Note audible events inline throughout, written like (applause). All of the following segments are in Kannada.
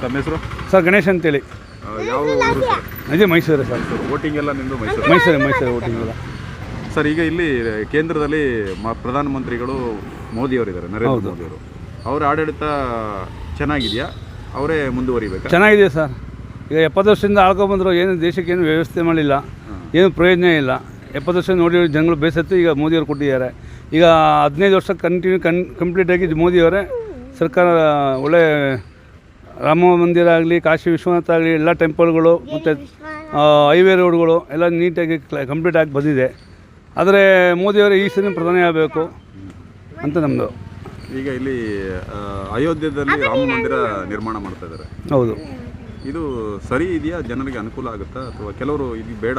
ಹೆಸರು? ಸರ್ ಗಣೇಶ್ ಅಂತೇಳಿ. ಯಾವ ಊರು ಸರ್? ಅದೇ ಮೈಸೂರು ಸರ್. ವೋಟಿಂಗ್ ಎಲ್ಲ ನಿಮ್ಮದು ಮೈಸೂರು. ಮೈಸೂರು ಮೈಸೂರು ಓಟಿಂಗ್ ಎಲ್ಲ. ಸರ್ ಈಗ ಇಲ್ಲಿ ಕೇಂದ್ರದಲ್ಲಿ ಮ- ಪ್ರಧಾನಮಂತ್ರಿಗಳು ಮೋದಿಯವರಿದ್ದಾರೆ ನರೇಂದ್ರ ಮೋದಿಯವರು. ಅವರ ಆಡಳಿತ ಚೆನ್ನಾಗಿದೆಯಾ? ಅವರೇ ಮುಂದುವರಿಬೇಕು? ಚೆನ್ನಾಗಿದೆ ಸರ್. ಈಗ ಎಪ್ಪತ್ತು ವರ್ಷದಿಂದ ಆಳ್ಕೊಬಂದರು ಏನು ದೇಶಕ್ಕೆ ಏನು ವ್ಯವಸ್ಥೆ ಮಾಡಲಿಲ್ಲ ಏನು ಪ್ರಯೋಜನ ಇಲ್ಲ. ಎಪ್ಪತ್ತು ವರ್ಷ ನೋಡಿ ಜನಗಳು ಬೇಸತ್ತು ಈಗ ಮೋದಿಯವರು ಕೊಟ್ಟಿದ್ದಾರೆ. ಈಗ ಹದಿನೈದು ವರ್ಷ ಕಂಟಿನ್ಯೂ ಕನ್ ಕಂಪ್ಲೀಟಾಗಿ ಮೋದಿಯವರೇ ಸರ್ಕಾರ ಒಳ್ಳೆ ರಾಮ ಮಂದಿರ ಆಗಲಿ ಕಾಶಿ ವಿಶ್ವನಾಥ ಆಗಲಿ ಎಲ್ಲ ಟೆಂಪಲ್ಗಳು ಮತ್ತು ಹೈವೇ ರೋಡ್ಗಳು ಎಲ್ಲ ನೀಟಾಗಿ ಕಂಪ್ಲೀಟ್ ಆಗಿ ಬಂದಿದೆ. ಆದರೆ ಮೋದಿಯವರು ಈ ಸರಿ ಪ್ರಧಾನಿ ಆಗಬೇಕು ಅಂತ ನಮ್ಮದು ಈಗ ಇಲ್ಲಿ ಅಯೋಧ್ಯದಲ್ಲಿ ಅಯೋಧ್ಯೆಯಲ್ಲಿ ರಾಮ ಮಂದಿರ ನಿರ್ಮಾಣ ಮಾಡ್ತಾ ಇದ್ದಾರೆ ಹೌದು. ಇದು ಸರಿ ಇದೆಯಾ? ಜನರಿಗೆ ಅನುಕೂಲ ಆಗುತ್ತಾ? ಅಥವಾ ಕೆಲವರು ಇದು ಬೇಡ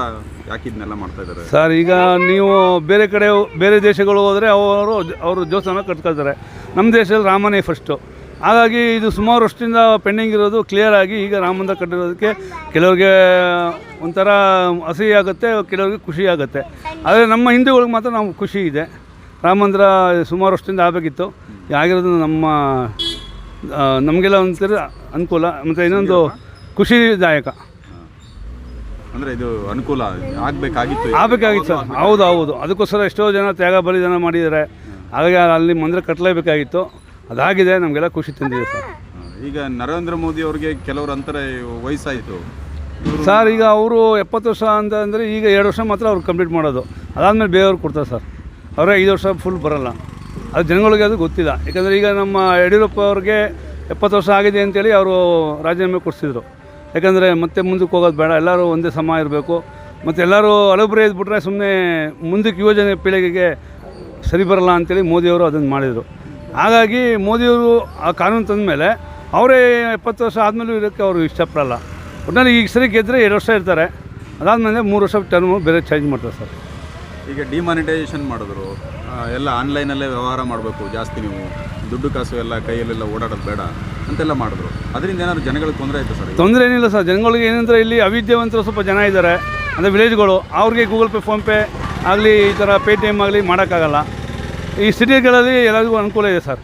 ಯಾಕೆ ಇದನ್ನೆಲ್ಲ ಮಾಡ್ತಾ ಇದ್ದಾರೆ ಸರ್ ಈಗ ನೀವು ಬೇರೆ ಕಡೆ ಬೇರೆ ದೇಶಗಳು ಹೋದರೆ ಅವರು ಅವರು ದೇವಸ್ಥಾನ ಕಟ್ಕೊಳ್ತಾರೆ. ನಮ್ಮ ದೇಶದಲ್ಲಿ ರಾಮನೇ ಫಸ್ಟು ಹಾಗಾಗಿ ಇದು ಸುಮಾರು ವರ್ಷದಿಂದ ಪೆಂಡಿಂಗ್ ಇರೋದು ಕ್ಲಿಯರ್ ಆಗಿ ಈಗ ರಾಮ ಮಂದಿರ ಕಟ್ಟಿರೋದಕ್ಕೆ ಕೆಲವ್ರಿಗೆ ಒಂಥರ ಹಸಿ ಆಗುತ್ತೆ ಕೆಲವ್ರಿಗೆ ಖುಷಿ ಆಗುತ್ತೆ. ಆದರೆ ನಮ್ಮ ಹಿಂದೂಗಳಿಗೆ ಮಾತ್ರ ನಾವು ಖುಷಿ ಇದೆ. ರಾಮ ಮಂದಿರ ಸುಮಾರು ವರ್ಷದಿಂದ ಆಗಬೇಕಿತ್ತು. ಆಗಿರೋದು ನಮ್ಮ ನಮಗೆಲ್ಲ ಒಂಥರ ಅನುಕೂಲ ಮತ್ತು ಇನ್ನೊಂದು ಖುಷಿದಾಯಕ. ಅಂದರೆ ಇದು ಅನುಕೂಲ ಆಗಬೇಕಾಗಿತ್ತು ಆಗಬೇಕಾಗಿತ್ತು ಸರ್. ಹೌದು ಹೌದು. ಅದಕ್ಕೋಸ್ಕರ ಎಷ್ಟೋ ಜನ ತ್ಯಾಗ ಬಲಿದಾನ ಮಾಡಿದ್ದಾರೆ. ಹಾಗಾಗಿ ಅಲ್ಲಿ ಮಂದಿರ ಕಟ್ಟಲೇಬೇಕಾಗಿತ್ತು. ಅದಾಗಿದೆ ನಮಗೆಲ್ಲ ಖುಷಿ ತಂದಿದೆ ಸರ್. ಈಗ ನರೇಂದ್ರ ಮೋದಿ ಅವರಿಗೆ ಕೆಲವರು ಅಂತರ ವಯಸ್ಸಾಯಿತು. ಸರ್ ಈಗ ಅವರು ಎಪ್ಪತ್ತು ವರ್ಷ ಅಂತ ಅಂದರೆ ಈಗ ಎರಡು ವರ್ಷ ಮಾತ್ರ ಅವ್ರು ಕಂಪ್ಲೀಟ್ ಮಾಡೋದು. ಅದಾದಮೇಲೆ ಬೇರೆಯವ್ರು ಕೊಡ್ತಾರೆ ಸರ್. ಅವರೇ ಐದು ವರ್ಷ ಫುಲ್ ಬರೋಲ್ಲ. ಅದು ಜನಗಳಿಗೆ ಅದು ಗೊತ್ತಿಲ್ಲ. ಯಾಕಂದರೆ ಈಗ ನಮ್ಮ ಯಡಿಯೂರಪ್ಪ ಅವ್ರಿಗೆ ಎಪ್ಪತ್ತು ವರ್ಷ ಆಗಿದೆ ಅಂತೇಳಿ ಅವರು ರಾಜೀನಾಮೆ ಕೊಡಿಸಿದ್ರು. ಯಾಕಂದರೆ ಮತ್ತೆ ಮುಂದಕ್ಕೆ ಹೋಗೋದು ಬೇಡ ಎಲ್ಲರೂ ಒಂದೇ ಸಮ ಇರಬೇಕು. ಮತ್ತು ಎಲ್ಲರೂ ಹಳಬರೇ ಇದ್ಬಿಟ್ರೆ ಸುಮ್ಮನೆ ಮುಂದಕ್ಕೆ ಯುವಜನ ಪೀಳಿಗೆಗೆ ಸರಿ ಬರಲ್ಲ ಅಂತೇಳಿ ಮೋದಿಯವರು ಅದನ್ನು ಮಾಡಿದರು. ಹಾಗಾಗಿ ಮೋದಿಯವರು ಆ ಕಾನೂನು ತಂದ ಮೇಲೆ ಅವರೇ ಎಪ್ಪತ್ತು ವರ್ಷ ಆದಮೇಲೂ ಇರೋಕ್ಕೆ ಅವರು ಇಷ್ಟಪಡಲ್ಲ. ಒಟ್ಟಿನಲ್ಲಿ ಈಗ ಸರಿ ಗೆದ್ದರೆ ಎರಡು ವರ್ಷ ಇರ್ತಾರೆ. ಅದಾದಮೇಲೆ ಮೂರು ವರ್ಷ ಟರ್ಮ್ ಬೇರೆ ಚೇಂಜ್ ಮಾಡ್ತಾರೆ ಸರ್. ಈಗ ಡಿಮಾನಿಟೈಸೇಷನ್ ಮಾಡಿದ್ರು. ಎಲ್ಲ ಆನ್ಲೈನಲ್ಲೇ ವ್ಯವಹಾರ ಮಾಡಬೇಕು ಜಾಸ್ತಿ ನೀವು. ದುಡ್ಡು ಕಾಸು ಎಲ್ಲ ಕೈಯಲ್ಲೆಲ್ಲ ಓಡಾಡೋದು ಬೇಡ ಅಂತೆಲ್ಲ ಮಾಡಿದ್ರು. ಅದರಿಂದ ಏನಾದ್ರು ಜನಗಳಿಗೆ ತೊಂದರೆ ಆಯಿತು ಸರ್ ತೊಂದರೆ ಏನಿಲ್ಲ ಸರ್. ಜನಗಳಿಗೆ ಏನಂದರೆ ಇಲ್ಲಿ ಅವಿದ್ಯವಂತರು ಸ್ವಲ್ಪ ಜನ ಇದ್ದಾರೆ. ಅಂದರೆ ವಿಲೇಜ್ಗಳು ಅವ್ರಿಗೆ ಗೂಗಲ್ ಪೇ ಫೋನ್ಪೇ ಆಗಲಿ ಈ ಥರ ಪೇ ಟಿ ಎಂ ಆಗಲಿ ಮಾಡೋಕ್ಕಾಗಲ್ಲ. ಈ ಸಿಟಿಗಳಲ್ಲಿ ಎಲ್ಲರಿಗೂ ಅನುಕೂಲ ಇದೆ ಸರ್.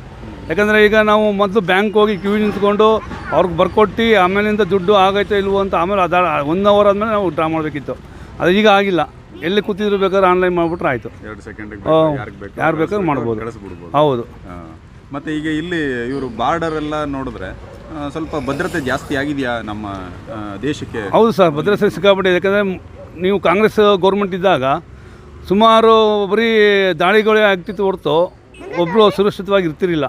ಯಾಕಂದರೆ ಈಗ ನಾವು ಮೊದಲು ಬ್ಯಾಂಕ್ ಹೋಗಿ ಕ್ಯೂ ನಿಂತ್ಕೊಂಡು ಅವ್ರಿಗೆ ಬರ್ಕೊಟ್ಟು ಆಮೇಲಿಂದ ದುಡ್ಡು ಆಗೈತೆ ಇಲ್ವೋ ಅಂತ ಆಮೇಲೆ ಅದ ಒನ್ ಅವರ್ ಆದಮೇಲೆ ನಾವು ಡ್ರಾ ಮಾಡಬೇಕಿತ್ತು. ಅದು ಈಗ ಆಗಿಲ್ಲ. ಎಲ್ಲಿ ಕೂತಿದ್ರು ಬೇಕಾದ್ರೆ ಆನ್ಲೈನ್ ಮಾಡಿಬಿಟ್ರೆ ಆಯಿತು. ಎರಡು ಸೆಕೆಂಡ್ ಯಾರು ಬೇಕಾದ್ರೂ ಮಾಡ್ಬೋದು. ಹೌದು. ಮತ್ತು ಮತ್ತೆ ಈಗ ಇಲ್ಲಿ ಇವರು ಬಾರ್ಡರ್ ಎಲ್ಲ ನೋಡಿದ್ರೆ ಸ್ವಲ್ಪ ಭದ್ರತೆ ಜಾಸ್ತಿ ಆಗಿದೆಯಾ ನಮ್ಮ ದೇಶಕ್ಕೆ? ಹೌದು ಸರ್ ಭದ್ರತೆ ಸಿಕ್ಕಾಪಟ್ಟೆ ಯಾಕಂದರೆ ನೀವು ಕಾಂಗ್ರೆಸ್ ಗೌರ್ಮೆಂಟ್ ಇದ್ದಾಗ ಸುಮಾರು ಬರೀ ದಾಳಿಗಳೇ ಆಗ್ತಿತ್ತು ಹೊರತು ಒಬ್ಬರು ಸುರಕ್ಷಿತವಾಗಿ ಇರ್ತಿರಲಿಲ್ಲ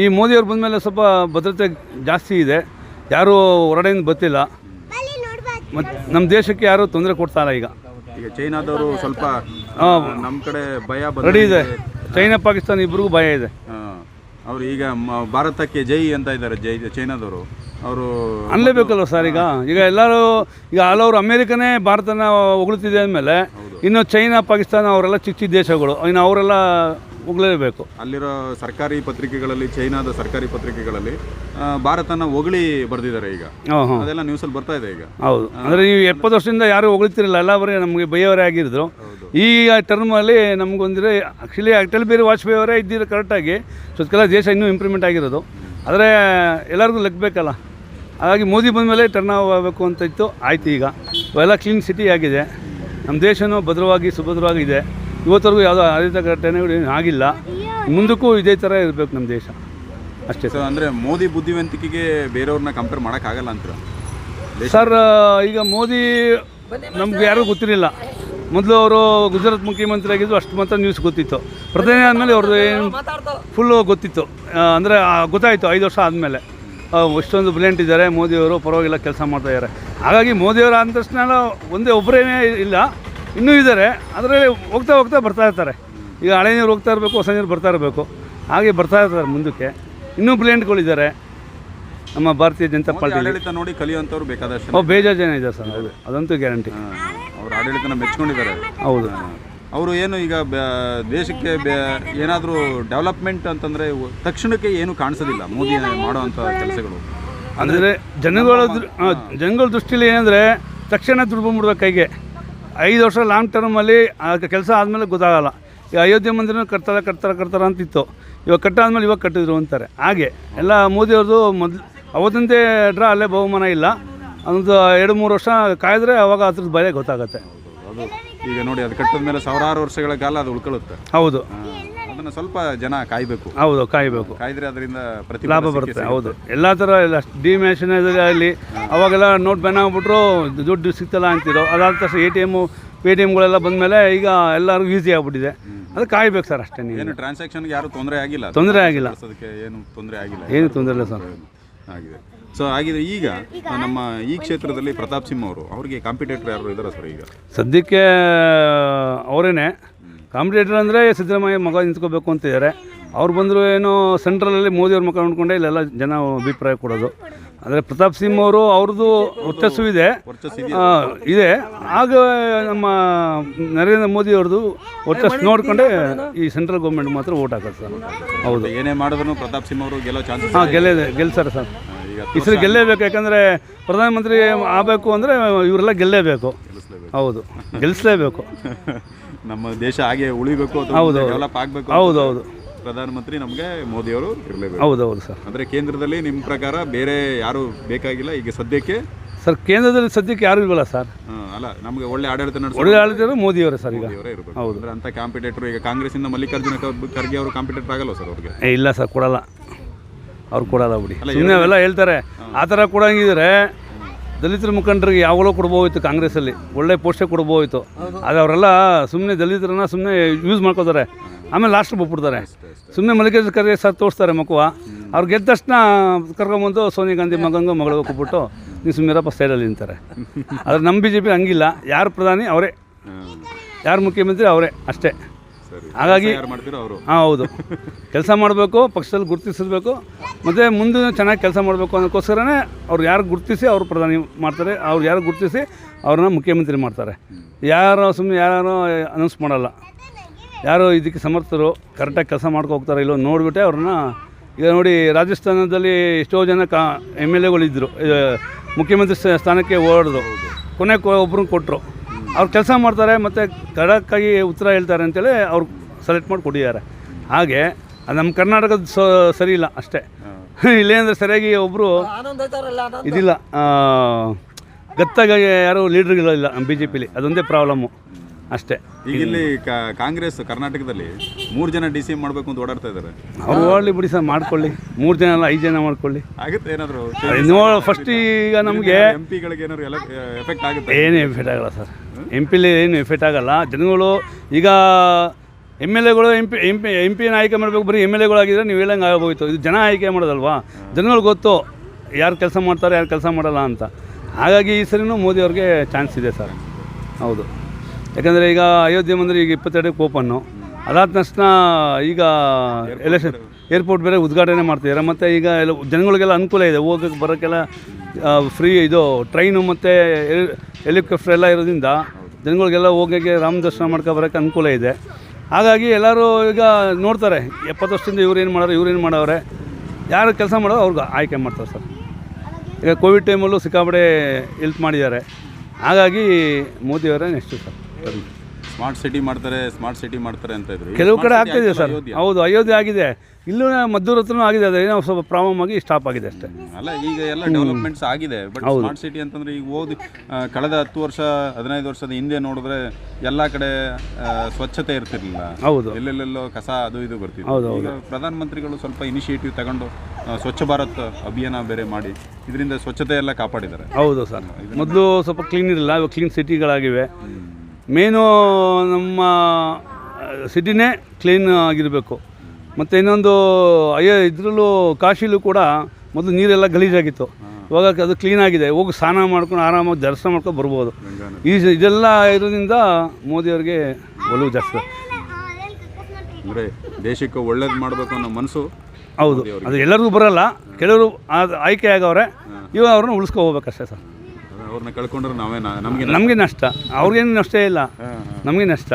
ಈ ಮೋದಿಯವ್ರು ಬಂದಮೇಲೆ ಸ್ವಲ್ಪ ಭದ್ರತೆ ಜಾಸ್ತಿ ಇದೆ. ಯಾರೂ ಹೊರಡೆಯಿಂದ ಬರ್ತಿಲ್ಲ. ಮತ್ತು ನಮ್ಮ ದೇಶಕ್ಕೆ ಯಾರೂ ತೊಂದರೆ ಕೊಡ್ತಾರ ಈಗ. ಈಗ ಚೈನಾದವರು ಸ್ವಲ್ಪ ನಮ್ಮ ಕಡೆ ಭಯ ರೆಡಿ ಇದೆ. ಚೈನಾ ಪಾಕಿಸ್ತಾನ ಇಬ್ಬರಿಗೂ ಭಯ ಇದೆ. ಅವರು ಈಗ ಭಾರತಕ್ಕೆ ಜೈ ಅಂತ ಇದ್ದಾರೆ ಜೈ ಚೈನಾದವರು. ಅವರು ಅನ್ಲೇಬೇಕಲ್ವ ಸರ್ ಈಗ? ಈಗ ಎಲ್ಲರೂ ಈಗ ಆಲ್ ಓವರ್ ಅಮೇರಿಕನೇ ಭಾರತನ ಹೊಗಳ್ತಿದೆ ಅಂದಮೇಲೆ ಇನ್ನು ಚೈನಾ ಪಾಕಿಸ್ತಾನ ಅವರೆಲ್ಲ ಚಿಕ್ಕ ಚಿಕ್ಕ ದೇಶಗಳು. ಇನ್ನು ಅವರೆಲ್ಲ ಹೋಗಲೇಬೇಕು ಅಲ್ಲಿರೋ ಸರ್ಕಾರಿ ಪತ್ರಿಕೆಗಳಲ್ಲಿ ಚೈನಾದ ಸರ್ಕಾರಿ ಪತ್ರಿಕೆಗಳಲ್ಲಿ ಆ, ಭಾರತನ ಹೊಗಳಿ ಬರೆದಿದ್ದಾರೆ ಈಗ. ಹಾಂ ಹಾಂ. ಅದೆಲ್ಲ ನ್ಯೂಸಲ್ಲಿ ಬರ್ತಾ ಇದೆ ಈಗ. ಹೌದು. ಅಂದರೆ ನೀವು ಎಪ್ಪತ್ತು ವರ್ಷದಿಂದ ಯಾರು ಹೊಗಳ್ತಿರಲಿಲ್ಲ. ಎಲ್ಲ ಬರೀ ನಮಗೆ ಬೈಯವರೇ ಆಗಿದ್ರು. ಈ ಟರ್ಮಲ್ಲಿ ನಮಗೊಂದಿದ್ರೆ ಆ್ಯಕ್ಚುಲಿ ಅಟಲ್ ಬಿಹಾರಿ ವಾಜಪೇಯಿ ಅವರೇ ಇದ್ದಿದ್ದು ಕರೆಕ್ಟಾಗಿ ಸ್ವಲ್ಪಲ್ಲ ದೇಶ ಇನ್ನೂ ಇಂಪ್ರೂವ್ಮೆಂಟ್ ಆಗಿರೋದು. ಆದರೆ ಎಲ್ಲರಿಗೂ ಲೆಕ್ಕಬೇಕಲ್ಲ ಹಾಗಾಗಿ ಮೋದಿ ಬಂದಮೇಲೆ ಟರ್ನ್ ಆಗಬೇಕು ಅಂತ ಇತ್ತು. ಆಯ್ತು ಈಗ. ಎಲ್ಲ ಕ್ಲೀನ್ ಸಿಟಿ ಆಗಿದೆ. ನಮ್ಮ ದೇಶವೂ ಭದ್ರವಾಗಿ ಸುಭದ್ರವಾಗಿದೆ ಇವತ್ತರೆಗೂ ಯಾವುದೋ ಆಡಳಿತ ಘಟನೆಗಳು ಏನು ಆಗಿಲ್ಲ. ಮುಂದಕ್ಕೂ ಇದೇ ಥರ ಇರಬೇಕು ನಮ್ಮ ದೇಶ. ಅಷ್ಟೇ ಸರ್. ಅಂದರೆ ಮೋದಿ ಬುದ್ಧಿವಂತಿಕೆಗೆ ಬೇರೆಯವ್ರನ್ನ ಕಂಪೇರ್ ಮಾಡೋಕ್ಕಾಗಲ್ಲ ಅಂತ ಸರ್ ಈಗ ಮೋದಿ ನಮ್ಗೆ ಯಾರೂ ಗೊತ್ತಿರಲಿಲ್ಲ. ಮೊದಲು ಅವರು ಗುಜರಾತ್ ಮುಖ್ಯಮಂತ್ರಿ ಆಗಿದ್ದು ಅಷ್ಟು ಮಾತ್ರ ನ್ಯೂಸ್ ಗೊತ್ತಿತ್ತು. ಪ್ರಧಾನಿ ಆದಮೇಲೆ ಅವ್ರದ್ದು ಏನು ಫುಲ್ಲು ಗೊತ್ತಿತ್ತು. ಅಂದರೆ ಗೊತ್ತಾಯಿತು ಐದು ವರ್ಷ ಆದಮೇಲೆ. ಎಷ್ಟೊಂದು ಬ್ರಿಲಿಯಂಟ್ ಇದ್ದಾರೆ. ಮೋದಿಯವರು ಪರವಾಗಿಲ್ಲ ಕೆಲಸ ಮಾಡ್ತಾ ಇದ್ದಾರೆ. ಹಾಗಾಗಿ ಮೋದಿಯವರು ಅಂದ ತಕ್ಷಣ ಒಂದೇ ಒಬ್ಬರೇನೇ ಇಲ್ಲ. ಇನ್ನೂ ಇದ್ದಾರೆ. ಅದರಲ್ಲಿ ಹೋಗ್ತಾ ಹೋಗ್ತಾ ಬರ್ತಾ ಇರ್ತಾರೆ. ಈಗ ಹಳೆ ನೀರು ಹೋಗ್ತಾ ಇರಬೇಕು ಹೊಸ ನೀರು ಬರ್ತಾ ಇರಬೇಕು. ಹಾಗೆ ಬರ್ತಾ ಇರ್ತಾರೆ ಮುಂದಕ್ಕೆ. ಇನ್ನೂ ಬ್ರಿಲಿಯಂಟ್ಗಳಿದ್ದಾರೆ ನಮ್ಮ ಭಾರತೀಯ ಜನತಾ ಪಾರ್ಟಿ ಆಡಳಿತ ನೋಡಿ ಕಲಿಯುವಂಥವ್ರು ಬೇಕಾದಷ್ಟು ಬೇಜಾರು ಜನ ಇದೆ ಸರ್. ಹೌದು. ಅದಂತೂ ಗ್ಯಾರಂಟಿ. ಅವ್ರ ಆಡಳಿತನ ಮೆಚ್ಕೊಂಡಿದ್ದಾರೆ. ಹೌದು. ಅವರು ಏನು ಈಗ ಬ- ದೇಶಕ್ಕೆ ಏನಾದರೂ ಡೆವಲಪ್ಮೆಂಟ್ ಅಂತಂದರೆ ತಕ್ಷಣಕ್ಕೆ ಏನು ಕಾಣಿಸೋದಿಲ್ಲ ಮೋದಿ ಮಾಡುವಂಥ ಕೆಲಸಗಳು. ಅಂದರೆ ಜನಗಳ ಜನಗಳ ದೃಷ್ಟಿಯಲ್ಲಿ ಏನಂದರೆ ತಕ್ಷಣ ದುಡ್ಡು ಮುಡ್ಬೇಕು ಕೈಗೆ. ಐದು ವರ್ಷ ಲಾಂಗ್ ಟರ್ಮಲ್ಲಿ ಆ ಕೆಲಸ ಆದಮೇಲೆ ಗೊತ್ತಾಗಲ್ಲ. ಈ ಅಯೋಧ್ಯೆ ಮಂದಿರ ಕಟ್ತಾರೆ ಕಟ್ತಾರೆ ಕಟ್ತಾರೆ ಅಂತಿತ್ತು. ಇವಾಗ ಕಟ್ಟಾದ್ಮೇಲೆ ಇವಾಗ ಕಟ್ಟಿದ್ರು ಅಂತಾರೆ. ಹಾಗೆ ಎಲ್ಲ ಮೋದಿಯವ್ರದ್ದು ಮೊದಲು ಅವತ್ತಂತೆ ಡ್ರಾ ಅಲ್ಲೇ ಬಹುಮಾನ ಇಲ್ಲ. ಒಂದು ಎರಡು ಮೂರು ವರ್ಷ ಕಾಯಿದ್ರೆ ಅವಾಗ ಅದ್ರದ್ದು ಬೆಲೆ ಗೊತ್ತಾಗುತ್ತೆ. ಈಗ ನೋಡಿ ಅದು ಕಟ್ಟಿದ ಮೇಲೆ ಸಾವಿರಾರು ವರ್ಷಗಳ ಕಾಲ ಅದು ಉಳ್ಕೊಳ್ಳುತ್ತೆ. ಹೌದು. ಅದನ್ನ ಸ್ವಲ್ಪ ಜನ ಕಾಯ್ಬೇಕು. ಹೌದು ಕಾಯಬೇಕು. ಕಾಯ್ದ್ರೆ ಅದರಿಂದ ಪ್ರತಿ ಲಾಭ ಬರುತ್ತೆ ಹೌದು. ಎಲ್ಲ ಥರ ಎಲ್ಲ ಡಿಮ್ಯಾಷನ್ ಆಗಲಿ ಅವಾಗೆಲ್ಲ ನೋಟ್ ಬ್ಯಾನ್ ಆಗ್ಬಿಟ್ರು ದುಡ್ಡು ಸಿಗ್ತಲ್ಲ ಅಂತಿರೋ ಅದಾದ ತಕ್ಷಣ ಎ ಟಿ ಎಮ್ಮು ಪೇ ಟಿ ಎಮ್ಗಳೆಲ್ಲ ಬಂದಮೇಲೆ ಈಗ ಎಲ್ಲರಿಗೂ ಈಸಿ ಆಗ್ಬಿಟ್ಟಿದೆ. ಅದು ಕಾಯ್ಬೇಕು ಸರ್ ಅಷ್ಟೇ ನೀವು. ಏನು ಟ್ರಾನ್ಸಾಕ್ಷನ್ಗೆ ಯಾರು ತೊಂದರೆ ಆಗಿಲ್ಲ. ತೊಂದರೆ ಆಗಿಲ್ಲ. ಅದಕ್ಕೆ ಏನು ತೊಂದರೆ ಆಗಿಲ್ಲ. ಏನು ತೊಂದರೆ ಇಲ್ಲ ಸರ್. ಆಗಿದೆ. ಸೊ ಆಗಿದೆ ಈಗ ನಮ್ಮ ಈ ಕ್ಷೇತ್ರದಲ್ಲಿ ಪ್ರತಾಪ್ ಸಿಂಹ ಅವರು ಅವ್ರಿಗೆ ಕಾಂಪಿಟೇಟರ್ ಯಾರು ಇದ್ದಾರೆ ಸರ್ ಈಗ? ಸದ್ಯಕ್ಕೆ ಅವರೇನೆ. ಕಾಂಪಿಟೇಟರ್ ಅಂದರೆ ಸಿದ್ದರಾಮಯ್ಯ ಮಗ ನಿಂತ್ಕೋಬೇಕು ಅಂತಿದ್ದಾರೆ. ಅವ್ರು ಬಂದರೂ ಏನೋ ಸೆಂಟ್ರಲಲ್ಲಿ ಮೋದಿಯವ್ರ ಮಕ್ಕಳು ನೋಡ್ಕೊಂಡೆ ಇಲ್ಲೆಲ್ಲ ಜನ ಅಭಿಪ್ರಾಯ ಕೊಡೋದು. ಆದರೆ ಪ್ರತಾಪ್ ಸಿಂಹ ಅವರು ಅವ್ರದ್ದು ವರ್ಚಸ್ಸು ಇದೆ. ಆ, ಇದೆ. ಆಗ ನಮ್ಮ ನರೇಂದ್ರ ಮೋದಿ ಅವ್ರದ್ದು ವರ್ಚಸ್ಸು ನೋಡ್ಕೊಂಡೇ ಈ ಸೆಂಟ್ರಲ್ ಗೌರ್ಮೆಂಟ್ ಮಾತ್ರ ಓಟ್ ಹಾಕೋದು ಸರ್. ಹೌದು. ಏನೇ ಮಾಡಿದ್ರು ಪ್ರತಾಪ್ ಸಿಂಹ ಅವರು ಗೆಲ್ಲೋ ಚಾನ್ಸಸ್ ಹಾಂ ಗೆಲ್ಲೇ ಗೆಲ್ತಾರೆ ಸರ್. ಈಗ ಈ ಸರಿ ಗೆಲ್ಲೇಬೇಕು ಯಾಕಂದರೆ ಪ್ರಧಾನಮಂತ್ರಿ ಆಗಬೇಕು ಅಂದರೆ ಇವರೆಲ್ಲ ಗೆಲ್ಲೇಬೇಕು. ಗೆಲ್ಲಿಸ್ಲೇಬೇಕು. ಹೌದು. ಗೆಲ್ಲಿಸಲೇಬೇಕು (laughs) ನಮ್ಮ ದೇಶ ಹಾಗೆ ಉಳಿಬೇಕು ಹೌದು, ಹೌದು. ಡೆವಲಪ್ ಆಗಬೇಕು ಹೌದು ಹೌದು ಪ್ರಧಾನಮಂತ್ರಿ ನಮಗೆ ಮೋದಿಯವರು ಇರಲೇಬೇಕು. ಹೌದು ಹೌದು ಸರ್. ಅಂದರೆ ಕೇಂದ್ರದಲ್ಲಿ ನಿಮ್ಮ ಪ್ರಕಾರ ಬೇರೆ ಯಾರು ಬೇಕಾಗಿಲ್ಲ ಈಗ ಸದ್ಯಕ್ಕೆ? ಸರ್ ಕೇಂದ್ರದಲ್ಲಿ ಸದ್ಯಕ್ಕೆ ಯಾರು ಇಲ್ವಲ್ಲ ಸರ್? ಆ, ಅಲ್ಲ ನಮಗೆ ಒಳ್ಳೆ ಆಡಳಿತ ನಡೆಸೋ ಒಳ್ಳೆ ಆಳಿದ್ರು ಮೋದಿಯವರೇ ಸರ್ ಈಗ. ಮೋದಿಯವರೇ ಇರಬೇಕು. ಅಂದ್ರೆ ಅಂತ ಕಾಂಪಿಟೇಟರ್ ಈಗ ಕಾಂಗ್ರೆಸ್ಸಿಂದ ಮಲ್ಲಿಕಾರ್ಜುನ ಖರ್- ಖರ್ಗೆ ಅವರು ಕಾಂಪಿಟೇಟರ್ ಆಗಲ್ಲ ಸರ್ ಅವ್ರಿಗೆ? ಏ ಇಲ್ಲ ಸರ್ ಕೊಡಲ್ಲ. ಅವ್ರು ಕೊಡಲ್ಲ ಬಿಡಿ. ಸುಮ್ಮನೆ ಅವೆಲ್ಲ ಹೇಳ್ತಾರೆ. ಆ ಥರ ಕೊಡಂಗಿದ್ರೆ ದಲಿತರ ಮುಖಂಡರಿಗೆ ಯಾವಾಗಲೂ ಕೊಡ್ಬೋಯ್ತು ಕಾಂಗ್ರೆಸ್ಸಲ್ಲಿ. ಒಳ್ಳೆ ಪೋಸ್ಟೇ ಕೊಡ್ಬೋಯ್ತು ಅದು ಅವರೆಲ್ಲ ಸುಮ್ಮನೆ ದಲಿತರನ್ನ ಸುಮ್ಮನೆ ಯೂಸ್ ಮಾಡ್ಕೋತಾರೆ. ಆಮೇಲೆ ಲಾಸ್ಟ್ ಬಿಟ್ಬಿಡ್ತಾರೆ ಸುಮ್ಮನೆ ಮಲ್ಲಿಕಾರ್ಜುನ ಖರ್ಗೆ ಸರ್ ತೋರಿಸ್ತಾರೆ ಮಕ್ಕವ ಅವ್ರು ಗೆದ್ದ ತಕ್ಷಣ ಕರ್ಕೊಂಬಂದು ಸೋನಿಯಾ ಗಾಂಧಿ ಮಗಂಗು ಮಗಳು ಕೊಟ್ಬಿಟ್ಟು ನೀವು ಸುಮ್ಮೀರಪ್ಪ ಸೈಡಲ್ಲಿ ನಿಂತಾರೆ. ಆದರೆ ನಮ್ಮ ಬಿ ಜೆ ಪಿ ಹಂಗಿಲ್ಲ. ಯಾರು ಪ್ರಧಾನಿ? ಅವರೇ. ಯಾರು ಮುಖ್ಯಮಂತ್ರಿ? ಅವರೇ ಅಷ್ಟೇ. ಹಾಗಾಗಿ ಹಾಂ ಹೌದು. ಕೆಲಸ ಮಾಡಬೇಕು ಪಕ್ಷದಲ್ಲಿ ಗುರುತಿಸಬೇಕು ಮತ್ತು ಮುಂದೆ ಚೆನ್ನಾಗಿ ಕೆಲಸ ಮಾಡಬೇಕು ಅನ್ನೋಕ್ಕೋಸ್ಕರನೇ ಅವ್ರು ಯಾರು ಗುರುತಿಸಿ ಅವರು ಪ್ರಧಾನಿ ಮಾಡ್ತಾರೆ. ಅವ್ರು ಯಾರು ಗುರುತಿಸಿ ಅವ್ರನ್ನ ಮುಖ್ಯಮಂತ್ರಿ ಮಾಡ್ತಾರೆ. ಯಾರು ಸುಮ್ಮನೆ ಯಾರು ಅನೌನ್ಸ್ ಮಾಡಲ್ಲ. ಯಾರು ಇದಕ್ಕೆ ಸಮರ್ಥರು ಕರೆಕ್ಟಾಗಿ ಕೆಲಸ ಮಾಡ್ಕೊ ಹೋಗ್ತಾರೆ ಇಲ್ಲೋ ನೋಡಿಬಿಟ್ಟೆ ಅವ್ರನ್ನ. ಈಗ ನೋಡಿ ರಾಜಸ್ಥಾನದಲ್ಲಿ ಎಷ್ಟೋ ಜನ ಕಾ ಎಂ ಎಲ್ ಎಗಳಿದ್ದರು ಮುಖ್ಯಮಂತ್ರಿ ಸ್ಥಾನಕ್ಕೆ ಓಡಿದ್ರು ಕೊನೆ ಒಬ್ಬರು ಕೊಟ್ಟರು ಅವ್ರು ಕೆಲಸ ಮಾಡ್ತಾರೆ ಮತ್ತು ಕಡಕ್ಕಾಗಿ ಉತ್ತರ ಹೇಳ್ತಾರೆ ಅಂತೇಳಿ ಅವ್ರು ಸೆಲೆಕ್ಟ್ ಮಾಡಿ ಕೊಟ್ಟಿದ್ದಾರೆ. ಹಾಗೆ ನಮ್ಮ ಕರ್ನಾಟಕದ ಸೊ ಸರಿ ಇಲ್ಲ ಅಷ್ಟೇ. (laughs) ಇಲ್ಲೇಂದ್ರೆ ಸರಿಯಾಗಿ ಒಬ್ಬರು ಇದಿಲ್ಲ ಗತ್ತಾಗ ಗತ್ತಾಗಿ ಯಾರು ಲೀಡ್ರ್ಗಳಿಲ್ಲ ನಮ್ಮ ಬಿ ಜೆ ಪಿಲಿ ಅದೊಂದೇ ಪ್ರಾಬ್ಲಮ್ಮು ಅಷ್ಟೇ. ಈಗ ಇಲ್ಲಿ ಕಾ- ಕಾಂಗ್ರೆಸ್ ಕರ್ನಾಟಕದಲ್ಲಿ ಮೂರು ಜನ ಡಿ ಸಿ ಮಾಡಬೇಕು ಅಂತ ಓಡಾಡ್ತಾ ಇದ್ದಾರೆ. ಅವ್ರು ಓಡಲಿ ಬಿಡಿ ಸರ್ ಮಾಡ್ಕೊಳ್ಳಿ. ಮೂರು ಜನ ಅಲ್ಲ ಐದು ಜನ ಮಾಡ್ಕೊಳ್ಳಿ. ಆಗುತ್ತೆ ಏನಾದರೂ ಫಸ್ಟ್ ಈಗ ನಮಗೆ ಎಂ ಪಿಗಳಿಗೆ ಏನಾದ್ರು ಎಲ್ಲ ಎಫೆಕ್ಟ್ ಆಗುತ್ತೆ? ಏನು ಎಫೆಕ್ಟ್ ಆಗಲ್ಲ ಸರ್. ಎಂ ಪಿಲಿ ಏನು ಎಫೆಕ್ಟ್ ಆಗಲ್ಲ. ಜನಗಳು ಈಗ ಎಂ ಎಲ್ ಎಗಳು M P M P M ಪಿನ ಆಯ್ಕೆ ಮಾಡಬೇಕು ಬರೀ ಎಂ ಎಲ್ ಎಗಳಾಗಿದ್ರೆ ನೀವು ಹೇಳಂಗೆ ಆಗೋಯ್ತು. ಇದು ಜನ ಆಯ್ಕೆ ಮಾಡೋದಲ್ವಾ? ಜನಗಳು ಗೊತ್ತು ಯಾರು ಕೆಲಸ ಮಾಡ್ತಾರೆ ಯಾರು ಕೆಲಸ ಮಾಡಲ್ಲ ಅಂತ. ಹಾಗಾಗಿ ಈ ಸರಿನೂ ಮೋದಿ ಅವ್ರಿಗೆ ಚಾನ್ಸ್ ಇದೆ ಸರ್. ಹೌದು. ಯಾಕಂದರೆ ಈಗ ಅಯೋಧ್ಯೆ ಮಂದಿರ ಈಗ ಇಪ್ಪತ್ತೆರಡಕ್ಕೆ ಓಪನ್ನು. ಅದಾದ ತಕ್ಷಣ ಈಗ ಎಲೆಕ್ಷನ್ ಏರ್ಪೋರ್ಟ್ ಬೇರೆ ಉದ್ಘಾಟನೆ ಮಾಡ್ತಿದ್ದಾರೆ ಮತ್ತು ಈಗ ಎಲ್ಲ ಜನಗಳಿಗೆಲ್ಲ ಅನುಕೂಲ ಇದೆ. ಹೋಗೋಕ್ಕೆ, ಬರೋಕ್ಕೆಲ್ಲ ಫ್ರೀ ಇದು ಟ್ರೈನು ಮತ್ತು ಹೆಲಿಕಾಪ್ಟರ್ ಎಲ್ಲ ಇರೋದ್ರಿಂದ ಜನಗಳಿಗೆಲ್ಲ ಹೋಗೋಕ್ಕೆ ರಾಮ ದರ್ಶನ ಮಾಡ್ಕೊ ಬರೋಕ್ಕೆ ಅನುಕೂಲ ಇದೆ. ಹಾಗಾಗಿ ಎಲ್ಲರೂ ಈಗ ನೋಡ್ತಾರೆ, ಎಪ್ಪತ್ತು ವರ್ಷದಿಂದ ಇವ್ರು ಏನು ಮಾಡೋರು, ಇವ್ರು ಏನು ಮಾಡೋರೆ. ಯಾರು ಕೆಲಸ ಮಾಡೋರು ಅವ್ರಿಗೆ ಆಯ್ಕೆ ಮಾಡ್ತಾರೆ ಸರ್. ಈಗ ಕೋವಿಡ್ ಟೈಮಲ್ಲೂ ಸಿಕ್ಕಾಪಡೆ ಹೆಲ್ಪ್ ಮಾಡಿದ್ದಾರೆ. ಹಾಗಾಗಿ ಮೋದಿಯವರೇ ನೆಕ್ಸ್ಟು ಸರ್. ಸ್ಮಾರ್ಟ್ ಸಿಟಿ ಮಾಡ್ತಾರೆ ಸ್ಮಾರ್ಟ್ ಸಿಟಿ ಮಾಡ್ತಾರೆ ಅಂತ ಇದ್ರು. ಕೆಲವು ಕಡೆ ಆಗ್ತಿದೆ ಸರ್. ಹೌದು ಅಯೋಧ್ಯೆ ಆಗಿದೆ. ಇಲ್ಲೂ ಮದ್ದೂರ್ ಹತ್ರನೂ ಆಗಿದೆ ಅದು ಏನೋ ಸ್ವಲ್ಪ ಪ್ರಾಬ್ಲಮ್ ಆಗಿ ಸ್ಟಾಪ್ ಆಗಿದೆ ಅಷ್ಟೇ. ಅಲ್ಲ ಈಗ ಎಲ್ಲ ಡೆವಲಪ್ಮೆಂಟ್ಸ್ ಆಗಿದೆ ಬಟ್ ಸ್ಮಾರ್ಟ್ ಸಿಟಿ ಅಂತಂದ್ರೆ ಈಗ ಓದಿ ಕಳೆದ ಹತ್ತು ವರ್ಷ ಹದಿನೈದು ವರ್ಷದ ಹಿಂದೆ ನೋಡಿದ್ರೆ ಎಲ್ಲಾ ಕಡೆ ಸ್ವಚ್ಛತೆ ಇರ್ತಿರ್ಲಿಲ್ಲ. ಹೌದು. ಎಲ್ಲೆಲ್ಲೆಲ್ಲೋ ಕಸ ಅದು ಇದು ಬರ್ತಿತ್ತು. ಈಗ ಪ್ರಧಾನಮಂತ್ರಿಗಳು ಸ್ವಲ್ಪ ಇನಿಷಿಯೇಟಿವ್ ತಗೊಂಡು ಸ್ವಚ್ಛ ಭಾರತ್ ಅಭಿಯಾನ ಬೇರೆ ಮಾಡಿ ಇದರಿಂದ ಸ್ವಚ್ಛತೆ ಎಲ್ಲ ಕಾಪಾಡಿದ್ದಾರೆ. ಹೌದು ಸರ್. ಮೊದಲು ಸ್ವಲ್ಪ ಕ್ಲೀನ್ ಇರಲಿಲ್ಲ ಇವಾಗ ಕ್ಲೀನ್ ಸಿಟಿಗಳಾಗಿವೆ ಮೇನು ನಮ್ಮ ಸಿಟಿನೇ ಕ್ಲೀನ್ ಆಗಿರಬೇಕು. ಮತ್ತು ಇನ್ನೊಂದು ಅಯ್ಯೋ ಇದರಲ್ಲೂ ಕಾಶಿಲೂ ಕೂಡ ಮೊದಲು ನೀರೆಲ್ಲ ಗಲೀಜಾಗಿತ್ತು. ಇವಾಗ ಅದು ಕ್ಲೀನ್ ಆಗಿದೆ. ಹೋಗಿ ಸ್ನಾನ ಮಾಡ್ಕೊಂಡು ಆರಾಮಾಗಿ ದರ್ಶನ ಮಾಡ್ಕೊಂಡು ಬರ್ಬೋದು. ಈ ಇದೆಲ್ಲ ಇರೋದ್ರಿಂದ ಮೋದಿಯವ್ರಿಗೆ ಒಲವು ಜಾಸ್ತಿ. ಅಂದರೆ ದೇಶಕ್ಕೆ ಒಳ್ಳೇದು ಮಾಡಬೇಕು ಅನ್ನೋ ಮನಸ್ಸು ಹೌದು. ಅದು ಎಲ್ಲರಿಗೂ ಬರಲ್ಲ. ಕೆಲವರು ಆಯ್ಕೆ ಆಗವ್ರೆ. ಇವಾಗ ಅವ್ರನ್ನ ಉಳಿಸ್ಕೊ ಹೋಗ್ಬೇಕಷ್ಟೇ ಸರ್. ಅವ್ರನ್ನ ಕಳ್ಕೊಂಡ್ರೆ ನಾವೇ ನಮಗೆ ನಮಗೆ ನಷ್ಟ. ಅವ್ರಿಗೇನು ನಷ್ಟ ಇಲ್ಲ. ನಮಗೆ ನಷ್ಟ.